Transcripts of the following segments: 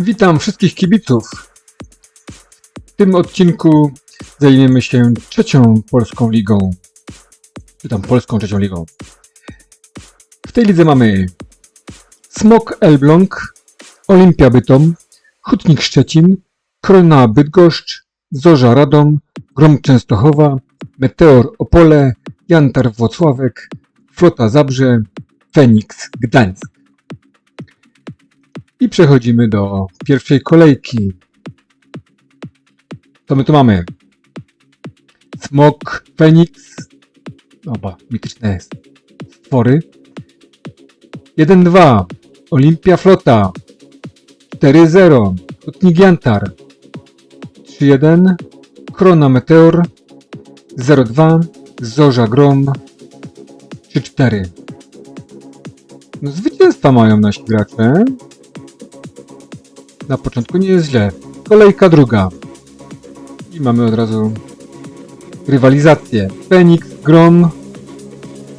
Witam wszystkich kibiców. W tym odcinku zajmiemy się trzecią polską ligą. Czy tam polską trzecią ligą. W tej lidze mamy Smok Elbląg, Olimpia Bytom, Hutnik Szczecin, Krona Bydgoszcz, Zorza Radom, Grom Częstochowa, Meteor Opole, Jantar Włocławek, Flota Zabrze, Feniks Gdańsk. I przechodzimy do pierwszej kolejki. Co my tu mamy? Smok, Feniks. Oba, mityczne stwory. 1-2. Olimpia Flota. 4-0. Hutnik Jantar. 3-1. Krona Meteor. 0-2. Zorza Grom. 3-4. No zwycięstwa mają nasi gracze. Na początku nie jest źle. Kolejka druga. I mamy od razu rywalizację. Fenix, Grom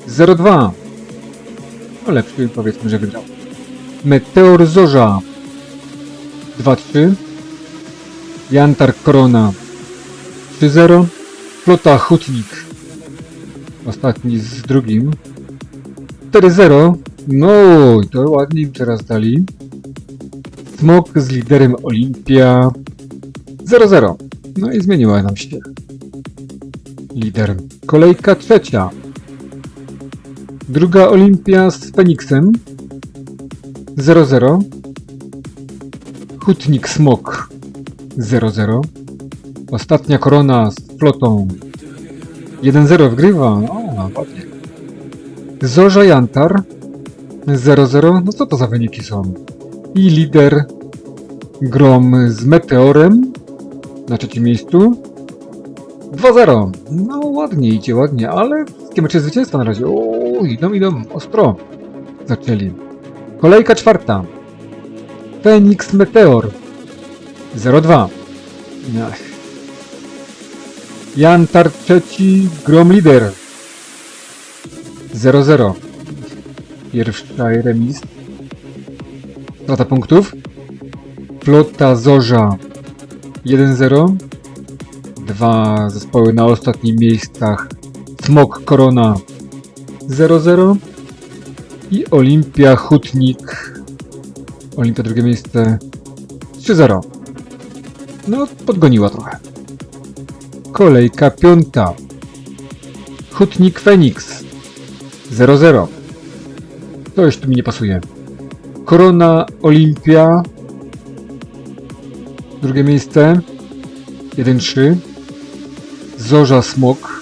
0-2. No lepszy powiedzmy, że wygrał. Meteor Zorza 2-3. Jantar Korona 3-0. Flota Hutnik ostatni z drugim 4-0. No to ładnie im teraz dali. Smok z liderem Olimpia 0-0. No i zmieniła nam się. Lider. Kolejka trzecia. Druga Olimpia z Feniksem 0-0. Hutnik Smok 0-0. Ostatnia korona z flotą 1-0 wgrywa. O, ładnie. Zorza Jantar 0-0. No co to za wyniki są? I lider Grom z Meteorem na trzecim miejscu. 2-0. No ładnie idzie, ładnie, ale wszystkie mecze zwycięstwa na razie. O, idą, idą, ostro. Zaczęli. Kolejka czwarta. Phoenix Meteor. 0-2. Ach. Jantar trzeci, Grom lider. 0-0. Pierwsza remis. Strata punktów. Flota Zorza 1-0. Dwa zespoły na ostatnich miejscach. Smok Korona 0-0. I Olimpia Hutnik. Olimpia drugie miejsce 3-0. No, podgoniła trochę. Kolejka piąta. Hutnik Feniks 0-0. Coś tu mi nie pasuje. Korona Olimpia. Drugie miejsce. 1-3. Zorza Smok.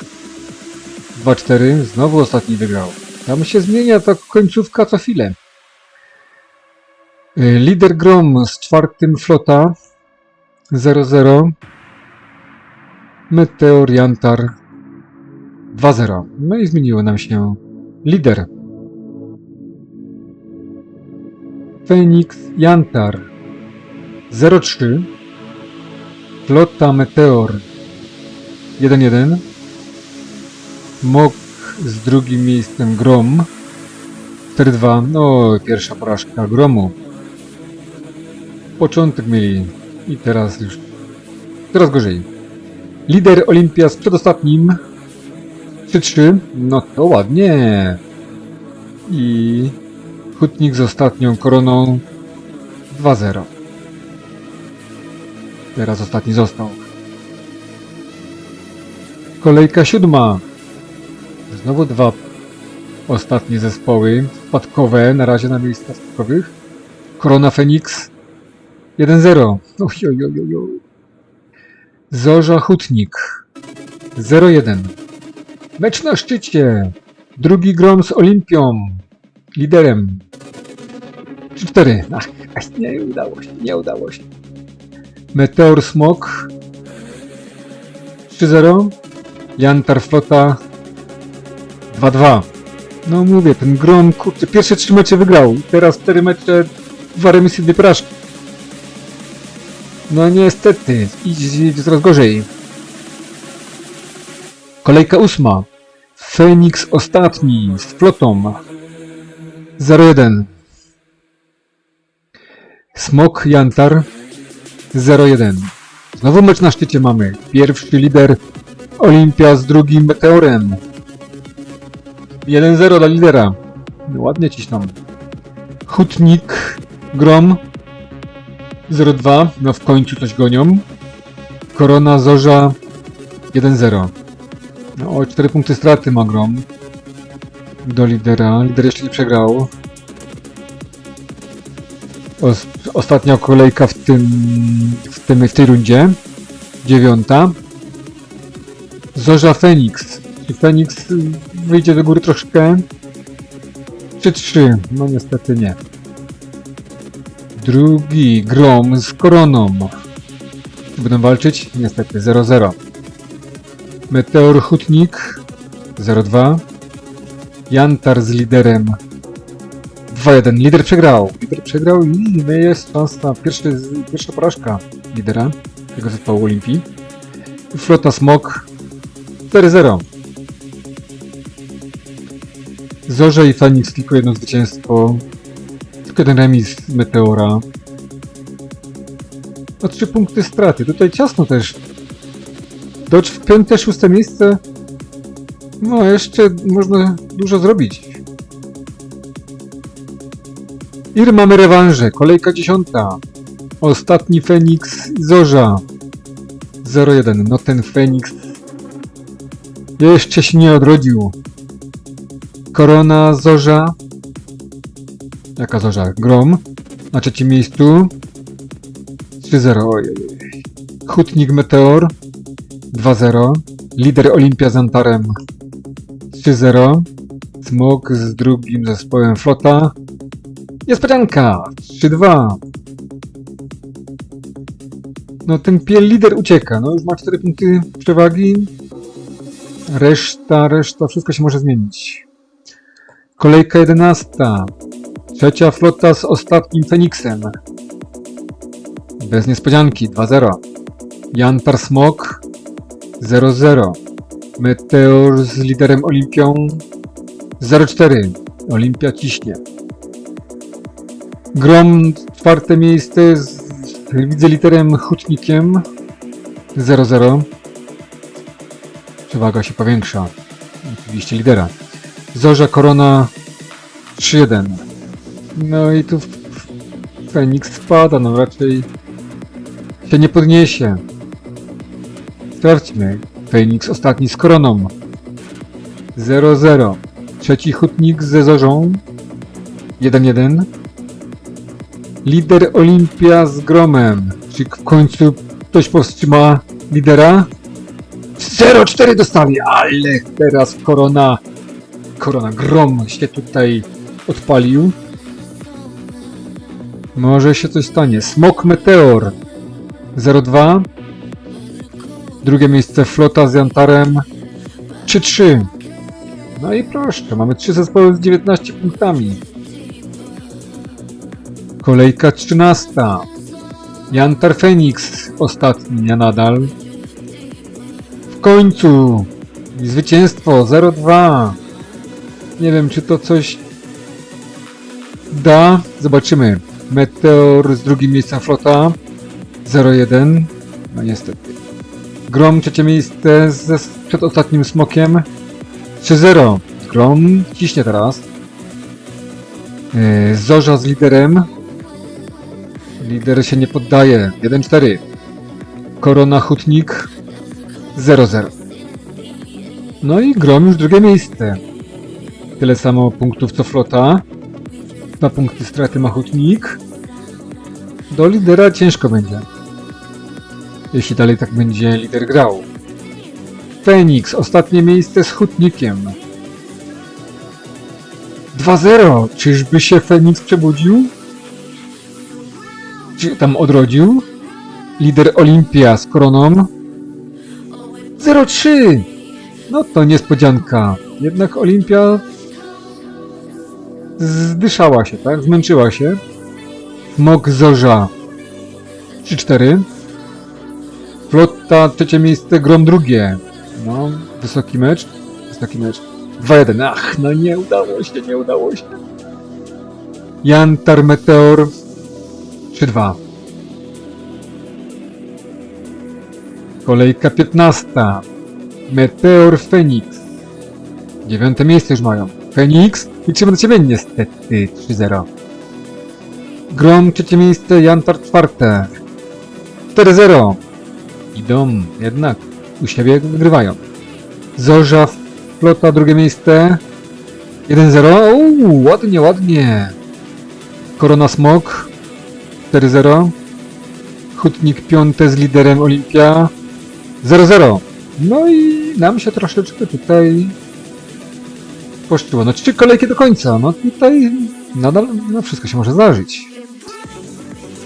2-4. Znowu ostatni wygrał. Tam się zmienia ta końcówka co chwilę. Y, Lider Grom z czwartym flota. 0-0. Meteor Jantar 2-0. No i zmieniło nam się lider. Fenix Jantar. 03 Flota Meteor. 1-1 Mok z drugim miejscem Grom. 4-2 No pierwsza porażka Gromu. Początek mieli. I teraz już coraz gorzej. Lider Olimpia z przedostatnim. 3-3 No to ładnie. I Hutnik z ostatnią koroną 2-0. Teraz ostatni został. Kolejka siódma. Znowu dwa ostatnie zespoły spadkowe, na razie na miejscach spadkowych. Korona Feniks 1-0. Ojojojojo. Zorza Hutnik 0-1. Mecz na szczycie. Drugi grom z Olimpią. Liderem. 3-4. Ach, nie udało się, nie udało się. Meteor Smok. 3-0. Jantar Flota. 2-2. No mówię, ten grom, kurczę, pierwsze trzy mecze wygrał. Teraz cztery mecze, dwa remisy, dwie porażki. No niestety, idzie coraz gorzej. Kolejka ósma. Feniks ostatni z flotą. 0-1. Smok Jantar 0-1. Znowu mecz na szczycie mamy. Pierwszy lider Olimpia z drugim Meteorem. 1-0 dla lidera. Ładnie ciśną. Hutnik Grom 0-2. No w końcu coś gonią. Korona Zorza 1-0. No, o 4 punkty straty ma Grom. Do lidera. Lider jeszcze nie przegrał. Os ostatnia kolejka w tym, w tym w tej rundzie. Dziewiąta. Zorza Feniks. Czy Feniks wyjdzie do góry troszkę? Czy trzy? No niestety nie. Drugi Grom z Koroną. Będą walczyć? Niestety 0-0. Meteor Hutnik 0-2. Jantar z liderem 2-1. Lider przegrał. Lider przegrał i jest szansa na pierwszy, pierwsza porażka lidera tego zespołu Olimpii. Flota Smok 4-0. Zorze i Fenix tylko jedno zwycięstwo. Tylko jeden remis Meteora. O 3 punkty straty. Tutaj ciasno też. Dodge w piąte, szóste miejsce. No, jeszcze można dużo zrobić. Ir mamy rewanże. Kolejka dziesiąta. Ostatni Feniks Zorza. 0-1. No ten Feniks jeszcze się nie odrodził. Korona, Zorza. Jaka Zorza? Grom. Na trzecim miejscu. 3-0. Ojej. Hutnik Meteor. 2-0. Lider Olimpia z Antarem. 3-0. Smok z drugim zespołem Flota. Niespodzianka! 3-2. No ten piel lider ucieka, no już ma 4 punkty przewagi. Reszta, reszta, wszystko się może zmienić. Kolejka 11. Trzecia flota z ostatnim Feniksem. Bez niespodzianki, 2-0. Jantar Smok 0-0. Meteor z liderem Olimpią 0-4. Olimpia ciśnie. Grom czwarte miejsce z widzę literem Hutnikiem 0-0. Przewaga się powiększa. Oczywiście lidera. Zorza Korona 3-1. No i tu Feniks spada, no raczej się nie podniesie. Sprawdźmy. Feniks ostatni z Koroną. 0-0. Trzeci Hutnik ze Zorzą. 1-1. Lider Olimpia z Gromem. Czy w końcu ktoś powstrzyma lidera? 0-4 dostali, ale teraz Korona. Korona Grom się tutaj odpalił. Może się coś stanie. Smok Meteor 0-2. Drugie miejsce Flota z Jantarem 3-3. No i proszę, mamy trzy zespoły z 19 punktami. Kolejka 13. Jantar Phoenix ostatnia nadal. W końcu zwycięstwo 0-2. Nie wiem, czy to coś da. Zobaczymy. Meteor z drugim miejscem flota 0-1. No niestety. Grom trzecie miejsce ze przed ostatnim smokiem 3-0. Grom ciśnie teraz. Yy, Zorza z liderem. Lider się nie poddaje. 1-4. Korona Hutnik 0-0. No i Grom już drugie miejsce. Tyle samo punktów co flota. Dwa punkty straty ma Hutnik. Do lidera ciężko będzie. Jeśli dalej tak będzie lider grał. Feniks, ostatnie miejsce z Hutnikiem. 2-0. Czyżby się Feniks przebudził? Czy tam odrodził? Lider Olimpia z koroną. 0-3. No to niespodzianka. Jednak Olimpia zdyszała się, tak? Zmęczyła się. Mok Zorza 3-4. Flotta trzecie miejsce, Grom drugie. No, wysoki mecz. Wysoki mecz. 2-1. Ach, no nie udało się, nie udało się. Jantar Meteor 3-2. Kolejka 15. Meteor Phoenix. Dziewiąte miejsce już mają. Phoenix, liczymy na ciebie niestety 3-0. Grom trzecie miejsce, Jantar czwarte. 4-0. Idą jednak. U siebie wygrywają. Zorza, Flota drugie miejsce. 1-0. Uuu, ładnie, ładnie. Korona Smok 4-0. Hutnik piąte z liderem Olimpia 0-0. No i nam się troszeczkę tutaj poszczyło. No trzy kolejki do końca. No tutaj nadal no wszystko się może zdarzyć.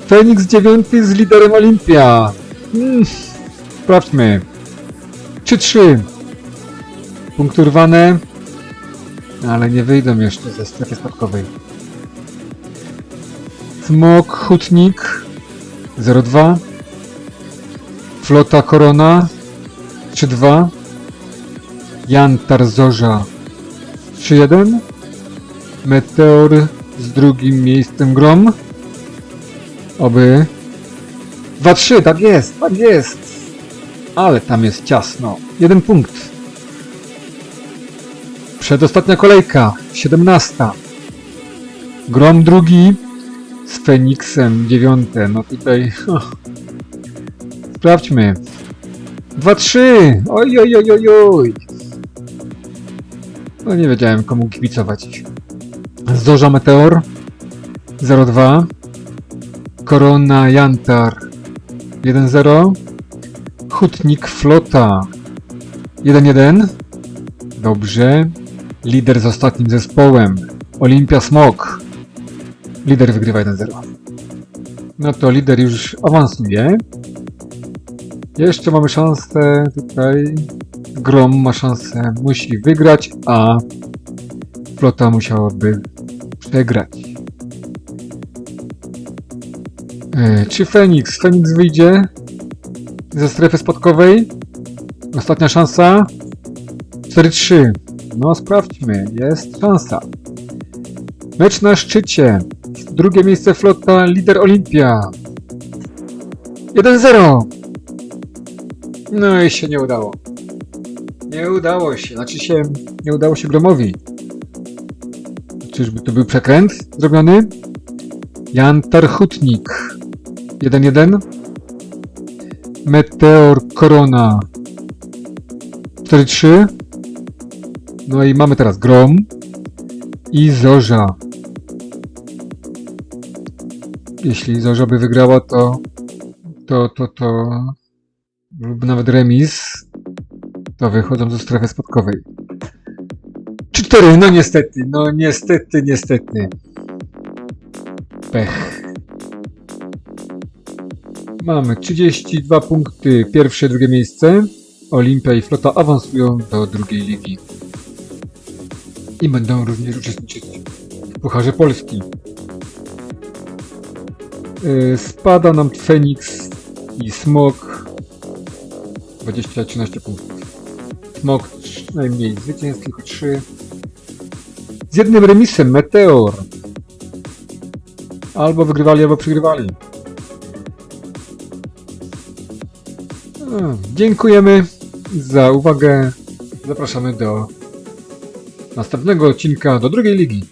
Feniks dziewiąty z liderem Olimpia. Hmm, sprawdźmy. 3-3. Punkty urwane. Ale nie wyjdą jeszcze ze strefy spadkowej. Smok, Hutnik 02 Flota Korona 3-2 Jantar Zorza 3-1 Meteor z drugim miejscem Grom Oby 2-3, tak jest, tak jest Ale tam jest ciasno Jeden punkt. Przedostatnia kolejka 17 Grom drugi z Feniksem dziewiąte. No tutaj. Sprawdźmy. 2-3! Oj, oj, oj, oj, oj! No nie wiedziałem komu kibicować. Zorza Meteor 0-2. Korona Jantar 1-0. Hutnik Flota 1-1. Dobrze. Lider z ostatnim zespołem. Olimpia Smok. Lider wygrywa 1-0. No to lider już awansuje. Jeszcze mamy szansę tutaj. Grom ma szansę, musi wygrać, a flota musiałaby przegrać. E, Czy Feniks? Feniks wyjdzie ze strefy spadkowej. Ostatnia szansa. 4-3. No sprawdźmy, jest szansa. Mecz na szczycie. Drugie miejsce flota, lider Olimpia. 1-0. No i się nie udało. Nie udało się, znaczy się nie udało się Gromowi. Czyżby to był przekręt zrobiony? Jan Tarchutnik 1-1. Meteor Korona 4-3. No i mamy teraz Grom i Zorza. Jeśli Zorza by wygrała, to to, to, to lub nawet remis, to wychodzą ze strefy spadkowej. 4, no niestety, no niestety, niestety. Pech. Mamy 32 punkty, pierwsze, drugie miejsce. Olimpia i Flota awansują do drugiej ligi. I będą również uczestniczyć w Pucharze Polski. Yy, Spada nam Feniks i Smok 20-13 punktów. Smok najmniej zwycięstw, tylko 3. Z jednym remisem Meteor. Albo wygrywali, albo przegrywali. Dziękujemy za uwagę. Zapraszamy do następnego odcinka do drugiej ligi.